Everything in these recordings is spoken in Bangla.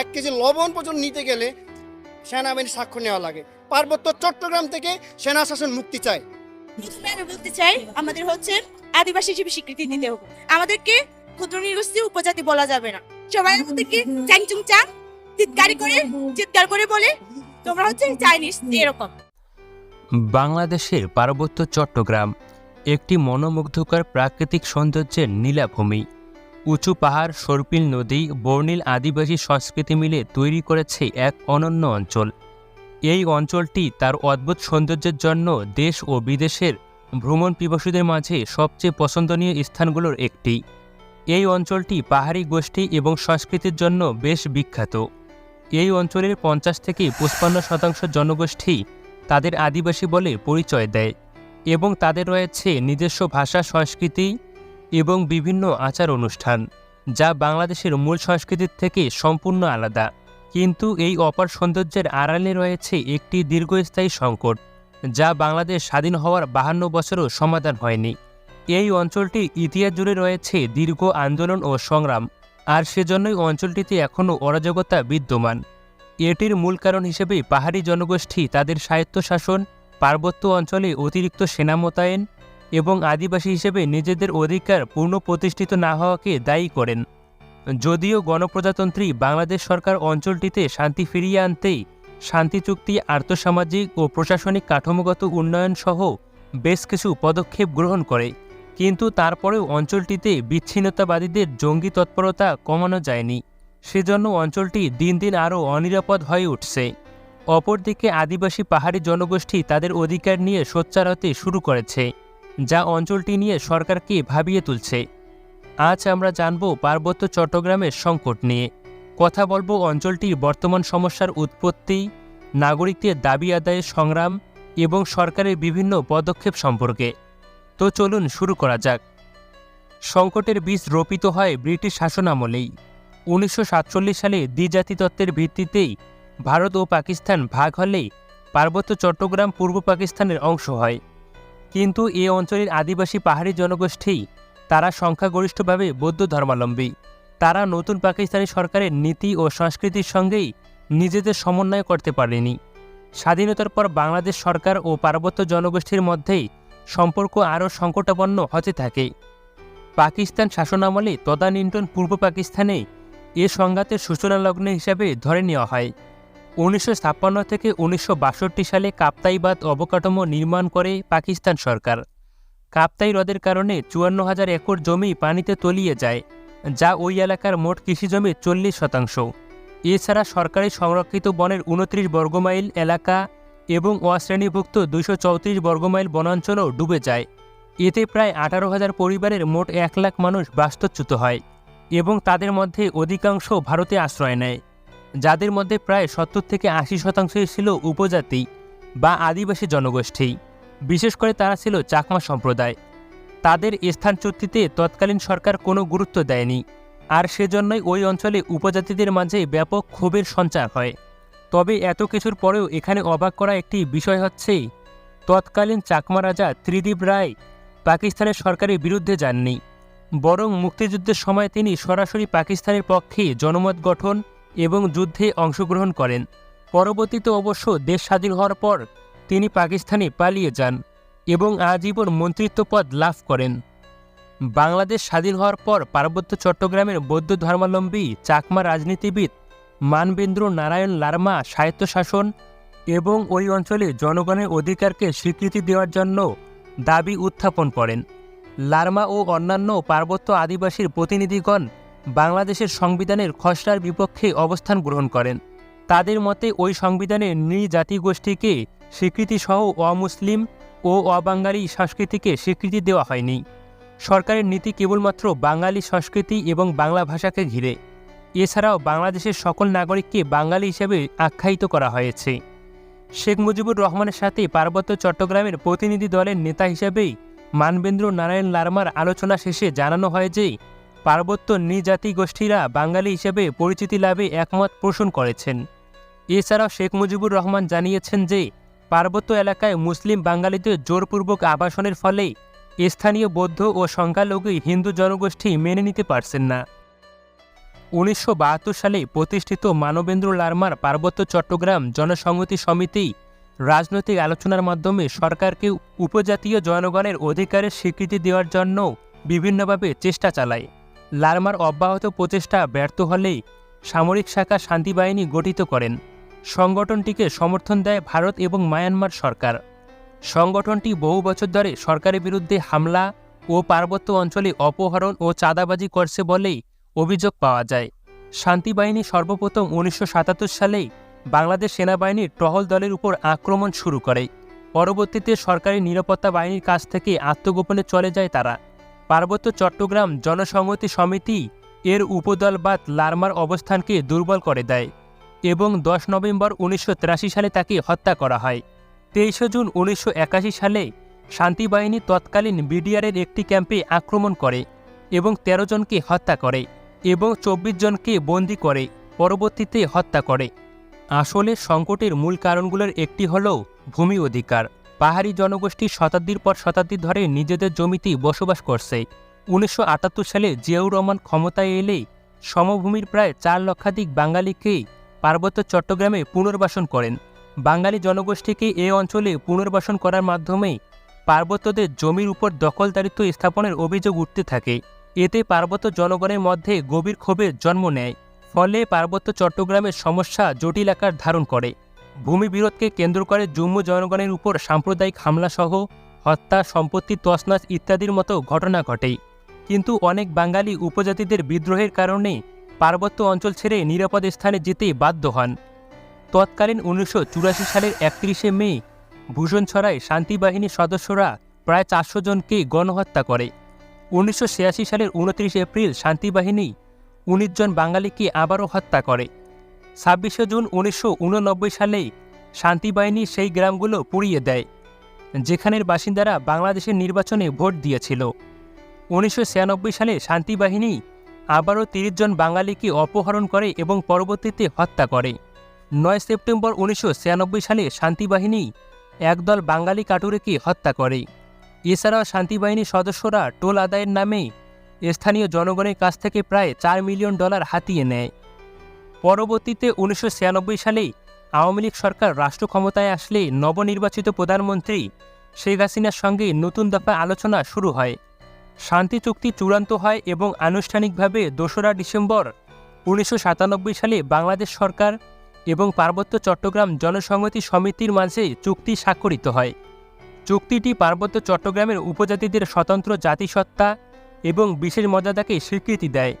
এক কেজি লবণ পর্যন্ত নিতে গেলে সেনাবাহিনীর স্বাক্ষর নেওয়া লাগে। পার্বত্য চট্টগ্রাম থেকে সেনা শাসন মুক্তি চায়। বলতে চাই আমাদের হচ্ছে আদিবাসী হিসেবে স্বীকৃতি দিতে হবে। আমাদেরকে ক্ষুদ্র নিরস্ত্রী উপজাতি বলা যাবে না। সবাই আমাদেরকে চ্যাংচুং চাং চিৎকারি করে চিৎকার করে বলে তোমরা হচ্ছে চাইনিজ এরকম। বাংলাদেশের পার্বত্য চট্টগ্রাম একটি মনোমুগ্ধকর প্রাকৃতিক সৌন্দর্যের নীলাভূমি। উঁচু পাহাড়, সর্পিল নদী, বর্ণিল আদিবাসী সংস্কৃতি মিলে তৈরি করেছে এক অনন্য অঞ্চল। এই অঞ্চলটি তার অদ্ভুত সৌন্দর্যের জন্য দেশ ও বিদেশের ভ্রমণ পিপাসুদের মাঝে সবচেয়ে পছন্দনীয় স্থানগুলোর একটি। এই অঞ্চলটি পাহাড়ি গোষ্ঠী এবং সংস্কৃতির জন্য বেশ বিখ্যাত। এই অঞ্চলের পঞ্চাশ থেকে পঁচপান্ন শতাংশ জনগোষ্ঠী তাদের আদিবাসী বলে পরিচয় দেয় এবং তাদের রয়েছে নিজস্ব ভাষা, সংস্কৃতি এবং বিভিন্ন আচার অনুষ্ঠান, যা বাংলাদেশের মূল সংস্কৃতির থেকে সম্পূর্ণ আলাদা। কিন্তু এই অপার সৌন্দর্যের আড়ালে রয়েছে একটি দীর্ঘস্থায়ী সংকট, যা বাংলাদেশ স্বাধীন হওয়ার বাহান্ন বছরও সমাধান হয়নি। এই অঞ্চলটি ইতিহাস জুড়ে রয়েছে দীর্ঘ আন্দোলন ও সংগ্রাম, আর সেজন্যই অঞ্চলটিতে এখনও অরাজকতা বিদ্যমান। এটির মূল কারণ হিসেবে পাহাড়ি জনগোষ্ঠী তাদের স্বায়ত্তশাসন, পার্বত্য অঞ্চলে অতিরিক্ত সেনা মোতায়েন এবং আদিবাসী হিসেবে নিজেদের অধিকার পূর্ণ প্রতিষ্ঠিত না হওয়াকে দায়ী করেন। যদিও গণপ্রজাতন্ত্রী বাংলাদেশ সরকার অঞ্চলটিতে শান্তি ফিরিয়ে আনতেই শান্তি চুক্তি, আর্থসামাজিক ও প্রশাসনিক কাঠামোগত উন্নয়ন সহ বেশ কিছু পদক্ষেপ গ্রহণ করে, কিন্তু তারপরেও অঞ্চলটিতে বিচ্ছিন্নতাবাদীদের জঙ্গি তৎপরতা কমানো যায়নি। সেজন্য অঞ্চলটি দিন দিন আরও অনিরাপদ হয়ে উঠছে। অপরদিকে আদিবাসী পাহাড়ি জনগোষ্ঠী তাদের অধিকার নিয়ে সোচ্চার হতে শুরু করেছে। যা অঞ্চলটি নিয়ে সরকারকে ভাবিয়ে তুলছে। আজ আমরা জানব পার্বত্য চট্টগ্রামের সংকট নিয়ে। কথা বলব অঞ্চলটির বর্তমান সমস্যার উৎপত্তি, নাগরিকদের দাবি আদায়ের সংগ্রাম এবং সরকারের বিভিন্ন পদক্ষেপ সম্পর্কে। তো চলুন শুরু করা যাক। সংকটের বীজ রোপিত হয় ব্রিটিশ শাসনামলেই। উনিশশো সাতচল্লিশ সালে দ্বিজাতি তত্ত্বের ভিত্তিতেই ভারত ও পাকিস্তান ভাগ হলেই পার্বত্য চট্টগ্রাম পূর্ব পাকিস্তানের অংশ হয়। কিন্তু এ অঞ্চলের আদিবাসী পাহাড়ি জনগোষ্ঠী, তারা সংখ্যাগরিষ্ঠভাবে বৌদ্ধ ধর্মাবলম্বী। তারা নতুন পাকিস্তানি সরকারের নীতি ও সংস্কৃতির সঙ্গেই নিজেদের সমন্বয় করতে পারেনি। স্বাধীনতার পর বাংলাদেশ সরকার ও পার্বত্য জনগোষ্ঠীর মধ্যেই সম্পর্ক আরও সংকটাপন্ন হতে থাকে। পাকিস্তান শাসনামলে তদানীন্তন পূর্ব পাকিস্তানে এ সংঘাতের সূচনা লগ্ন হিসাবে ধরে নেওয়া হয়। উনিশশো ছাপ্পান্ন থেকে উনিশশো বাষট্টি সালে কাপ্তাইবাদ অবকাঠামো নির্মাণ করে পাকিস্তান সরকার। কাপ্তাই হ্রদের কারণে চুয়ান্ন হাজার একর জমি পানিতে তলিয়ে যায়, যা ওই এলাকার মোট কৃষি জমির চল্লিশ শতাংশ। এছাড়া সরকারি সংরক্ষিত বনের উনত্রিশ বর্গমাইল এলাকা এবং অশ্রেণীভুক্ত দুশো চৌত্রিশ বর্গমাইল বনাঞ্চলও ডুবে যায়। এতে প্রায় আঠারো হাজার পরিবারের মোট এক লাখ মানুষ বাস্তুচ্যুত হয় এবং তাদের মধ্যে অধিকাংশ ভারতে আশ্রয় নেয়। যাদের মধ্যে প্রায় সত্তর থেকে আশি শতাংশই ছিল উপজাতি বা আদিবাসী জনগোষ্ঠী। বিশেষ করে তারা ছিল চাকমা সম্প্রদায়। তাদের স্থানচ্যুতিতে তৎকালীন সরকার কোনো গুরুত্ব দেয়নি। আর সেজন্যই ওই অঞ্চলে উপজাতিদের মাঝে ব্যাপক ক্ষোভের সঞ্চার হয়। তবে এত কিছুর পরেও এখানে অবাক করা একটি বিষয় হচ্ছে, তৎকালীন চাকমা রাজা ত্রিদীপ রায় পাকিস্তানের সরকারের বিরুদ্ধে যাননি। বরং মুক্তিযুদ্ধের সময় তিনি সরাসরি পাকিস্তানের পক্ষে জনমত গঠন এবং যুদ্ধে অংশগ্রহণ করেন। পরবর্তীতে অবশ্য দেশ স্বাধীন হওয়ার পর তিনি পাকিস্তানে পালিয়ে যান এবং আজীবন মন্ত্রিত্ব পদ লাভ করেন। বাংলাদেশ স্বাধীন হওয়ার পর পার্বত্য চট্টগ্রামের বৌদ্ধ ধর্মাবলম্বী চাকমা রাজনীতিবিদ মানবেন্দ্র নারায়ণ লার্মা স্বায়ত্তশাসন এবং ওই অঞ্চলে জনগণের অধিকারকে স্বীকৃতি দেওয়ার জন্য দাবি উত্থাপন করেন। লার্মা ও অন্যান্য পার্বত্য আদিবাসীর প্রতিনিধিগণ বাংলাদেশের সংবিধানের খসড়ার বিপক্ষে অবস্থান গ্রহণ করেন। তাদের মতে, ওই সংবিধানে নৃজাতি গোষ্ঠীকে স্বীকৃতিসহ অমুসলিম ও অবাঙালি সংস্কৃতিকে স্বীকৃতি দেওয়া হয়নি। সরকারের নীতি কেবলমাত্র বাঙালি সংস্কৃতি এবং বাংলা ভাষাকে ঘিরে। এছাড়াও বাংলাদেশের সকল নাগরিককে বাঙালি হিসেবে আখ্যায়িত করা হয়েছে। শেখ মুজিবুর রহমানের সাথে পার্বত্য চট্টগ্রামের প্রতিনিধি দলের নেতা হিসেবেই মানবেন্দ্র নারায়ণ লার্মার আলোচনা শেষে জানানো হয় যে পার্বত্য নৃজাতি গোষ্ঠীরা বাঙালি হিসেবে পরিচিতি লাভে একমত পোষণ করেছেন। এছাড়াও শেখ মুজিবুর রহমান জানিয়েছেন যে, পার্বত্য এলাকায় মুসলিম বাঙালিদের জোরপূর্বক আবাসনের ফলে স্থানীয় বৌদ্ধ ও সংখ্যালঘু হিন্দু জনগোষ্ঠী মেনে নিতে পারছেন না। উনিশশো বাহাত্তর সালে প্রতিষ্ঠিত মানবেন্দ্র লারমার পার্বত্য চট্টগ্রাম জনসংহতি সমিতি রাজনৈতিক আলোচনার মাধ্যমে সরকারকে উপজাতীয় জনগণের অধিকারের স্বীকৃতি দেওয়ার জন্য বিভিন্নভাবে চেষ্টা চালায়। লারমার অব্যাহত প্রচেষ্টা ব্যর্থ হলেই সামরিক শাখা শান্তি বাহিনী গঠিত করেন। সংগঠনটিকে সমর্থন দেয় ভারত এবং মায়ানমার সরকার। সংগঠনটি বহু বছর ধরে সরকারের বিরুদ্ধে হামলা ও পার্বত্য অঞ্চলে অপহরণ ও চাঁদাবাজি করছে বলেই অভিযোগ পাওয়া যায়। শান্তি বাহিনী সর্বপ্রথম উনিশশো সাতাত্তর সালেই বাংলাদেশ সেনাবাহিনীর টহল দলের উপর আক্রমণ শুরু করে। পরবর্তীতে সরকারি নিরাপত্তা বাহিনীর কাছ থেকে আত্মগোপনে চলে যায় তারা। পার্বত্য চট্টগ্রাম জনসংহতি সমিতি এর উপদলবাদ লারমার অবস্থানকে দুর্বল করে দেয় এবং দশ নভেম্বর উনিশশো তিরাশি সালে তাকে হত্যা করা হয়। তেইশে জুন উনিশশো একাশি সালে শান্তি বাহিনী তৎকালীন বিডিআরের একটি ক্যাম্পে আক্রমণ করে এবং ১৩ জনকে হত্যা করে এবং চব্বিশ জনকে বন্দি করে, পরবর্তীতে হত্যা করে। আসলে সংকটের মূল কারণগুলোর একটি হল ভূমি অধিকার। পাহাড়ি জনগোষ্ঠী শতাব্দীর পর শতাব্দী ধরে নিজেদের জমিতে বসবাস করছে। উনিশশো আটাত্তর সালে জিয়াউর রহমান ক্ষমতায় এলেই সমভূমির প্রায় চার লক্ষাধিক বাঙালিকেই পার্বত্য চট্টগ্রামে পুনর্বাসন করেন। বাঙালি জনগোষ্ঠীকে এ অঞ্চলে পুনর্বাসন করার মাধ্যমে পার্বত্যদের জমির উপর দখলদারিত্ব স্থাপনের অভিযোগ উঠতে থাকে। এতে পার্বত্য জনগণের মধ্যে গভীর ক্ষোভের জন্ম নেয়, ফলে পার্বত্য চট্টগ্রামের সমস্যা জটিল আকার ধারণ করে। ভূমি বিরোধকে কেন্দ্র করে জম্মু জনগণের উপর সাম্প্রদায়িক হামলাসহ, হত্যা, সম্পত্তি তছনাছ ইত্যাদির মতো ঘটনা ঘটে কিন্তু অনেক বাঙালি উপজাতিদের বিদ্রোহের কারণে পার্বত্য অঞ্চল ছেড়ে নিরাপদ স্থানে যেতে বাধ্য হন। তৎকালীন উনিশশো চুরাশি সালের একত্রিশে মে, ভূষণছড়ায় শান্তি বাহিনীর সদস্যরা প্রায় চারশো জনকে গণহত্যা করে। উনিশশো ছিয়াশি সালের উনত্রিশ এপ্রিল শান্তিবাহিনী উনিশ জন বাঙালিকে আবারও হত্যা করে। ছাব্বিশে জুন উনিশশো উননব্বই সালে শান্তি বাহিনী সেই গ্রামগুলো পুড়িয়ে দেয়, যেখানের বাসিন্দারা বাংলাদেশের নির্বাচনে ভোট দিয়েছিল। উনিশশো ছিয়ানব্বই সালে শান্তি বাহিনী আবারও তিরিশ জন বাঙালিকে অপহরণ করে এবং পরবর্তীতে হত্যা করে। নয় সেপ্টেম্বর উনিশশো ছিয়ানব্বই সালে শান্তি বাহিনী একদল বাঙালি কাটুরেকে হত্যা করে। এছাড়াও শান্তি বাহিনীর সদস্যরা টোল আদায়ের নামে স্থানীয় জনগণের কাছ থেকে প্রায় চার মিলিয়ন ডলার হাতিয়ে নেয়। পরবর্তীতে উনিশশো সালেই আওয়ামী লীগ সরকার রাষ্ট্র ক্ষমতায় আসলে নবনির্বাচিত প্রধানমন্ত্রী শেখ হাসিনার সঙ্গে নতুন দফা আলোচনা শুরু হয়। শান্তি চুক্তি চূড়ান্ত হয় এবং আনুষ্ঠানিকভাবে দোসরা ডিসেম্বর উনিশশো সাতানব্বই সালে বাংলাদেশ সরকার এবং পার্বত্য চট্টগ্রাম জনসংহতি সমিতির মাঝে চুক্তি স্বাক্ষরিত হয়। চুক্তিটি পার্বত্য চট্টগ্রামের উপজাতিদের স্বতন্ত্র জাতিসত্তা এবং বিশেষ মর্যাদাকে স্বীকৃতি দেয়।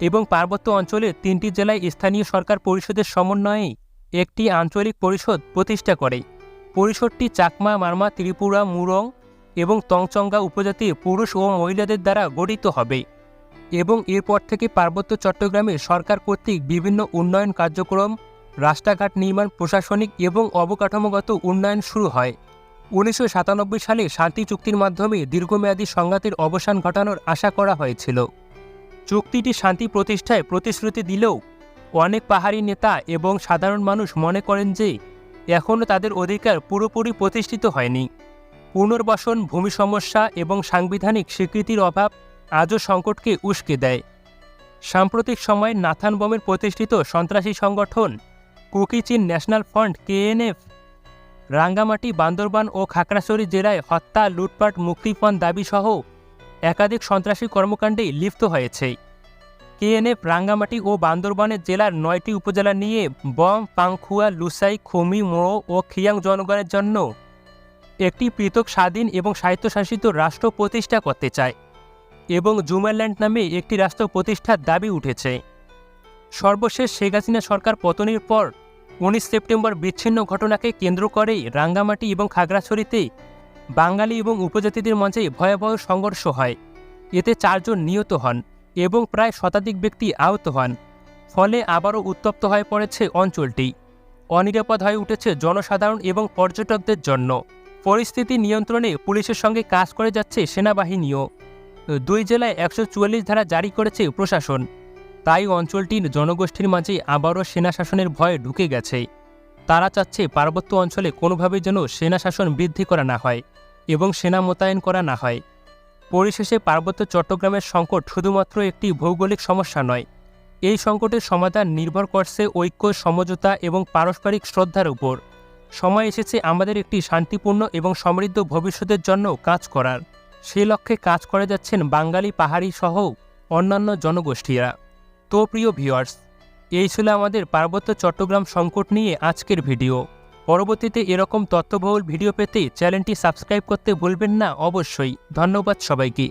এবং পার্বত্য অঞ্চলের তিনটি জেলায় স্থানীয় সরকার পরিষদের সমন্বয়ে একটি আঞ্চলিক পরিষদ প্রতিষ্ঠা করে। পরিষদটি চাকমা, মারমা, ত্রিপুরা, মুরং এবং তংচঙ্গা উপজাতির পুরুষ ও মহিলাদের দ্বারা গঠিত হবে এবং এরপর থেকে পার্বত্য চট্টগ্রামে সরকার কর্তৃক বিভিন্ন উন্নয়ন কার্যক্রম, রাস্তাঘাট নির্মাণ, প্রশাসনিক এবং অবকাঠামোগত উন্নয়ন শুরু হয়। উনিশশো সাতানব্বই সালে শান্তি চুক্তির মাধ্যমে দীর্ঘমেয়াদী সংঘাতের অবসান ঘটানোর আশা করা হয়েছিল। চুক্তিটি শান্তি প্রতিষ্ঠায় প্রতিশ্রুতি দিলেও অনেক পাহাড়ি নেতা এবং সাধারণ মানুষ মনে করেন যে এখনও তাদের অধিকার পুরোপুরি প্রতিষ্ঠিত হয়নি। পুনর্বাসন, ভূমি সমস্যা এবং সাংবিধানিক স্বীকৃতির অভাব আজও সংকটকে উস্কে দেয়। সাম্প্রতিক সময়ে নাথান বমের প্রতিষ্ঠিত সন্ত্রাসী সংগঠন Kuki Chin national front KNF, Rangamati, Bandarban ও খাগড়াছড়ি জেলায় হত্যা, লুটপাট মুক্তিপণ দাবিসহ একাধিক সন্ত্রাসী কর্মকাণ্ডে লিপ্ত হয়েছে। কেএনএফ রাঙ্গামাটি ও বান্দরবানের জেলার নয়টি উপজেলা নিয়ে বম পাংখুয়া, লুসাই, খুমি, মোড়ো ও খিয়াং জনগণের জন্য একটি পৃথক স্বাধীন এবং স্বায়ত্তশাসিত রাষ্ট্র প্রতিষ্ঠা করতে চায় এবং জুমারল্যান্ড নামে একটি রাষ্ট্র প্রতিষ্ঠার দাবি উঠেছে। সর্বশেষ শেখ হাসিনা সরকার পতনের পর উনিশ সেপ্টেম্বর বিচ্ছিন্ন ঘটনাকে কেন্দ্র করেই রাঙ্গামাটি এবং খাগড়াছড়িতে বাঙালি এবং উপজাতিদের মধ্যে ভয়াবহ সংঘর্ষ হয়। এতে চারজন নিহত হন এবং প্রায় শতাধিক ব্যক্তি আহত হন। ফলে আবারও উত্তপ্ত হয়ে পড়েছে অঞ্চলটি। অনিরাপদ হয়ে উঠেছে জনসাধারণ এবং পর্যটকদের জন্য। পরিস্থিতি নিয়ন্ত্রণে পুলিশের সঙ্গে কাজ করে যাচ্ছে সেনাবাহিনীও। দুই জেলায় একশো চুয়াল্লিশ ধারা জারি করেছে প্রশাসন। তাই অঞ্চলটির জনগোষ্ঠীর মাঝে আবারও সেনা শাসনের ভয় ঢুকে গেছে। তারা চাচ্ছে পার্বত্য অঞ্চলে কোনোভাবেই যেন সেনা শাসন বৃদ্ধি করা না হয় এবং সেনা মোতায়েন করা না হয়। পরিশেষে পার্বত্য চট্টগ্রামের সংকট শুধুমাত্র একটি ভৌগোলিক সমস্যা নয়। এই সংকটের সমাধান নির্ভর করছে ঐক্য, সমঝোতা এবং পারস্পরিক শ্রদ্ধার উপর। সময় এসেছে আমাদের একটি শান্তিপূর্ণ এবং সমৃদ্ধ ভবিষ্যতের জন্য কাজ করার। সেই লক্ষ্যে কাজ করে যাচ্ছেন বাঙালি পাহাড়ি সহ অন্যান্য জনগোষ্ঠীরা। তো প্রিয় ভিউয়ার্স এই ছিল আমাদের পার্বত্য চট্টগ্রাম সংকট নিয়ে আজকের ভিডিও। পরবর্তীতে এরকম তথ্যবহুল ভিডিও পেতে চ্যানেলটি সাবস্ক্রাইব করতে ভুলবেন না অবশ্যই। ধন্যবাদ সবাইকে।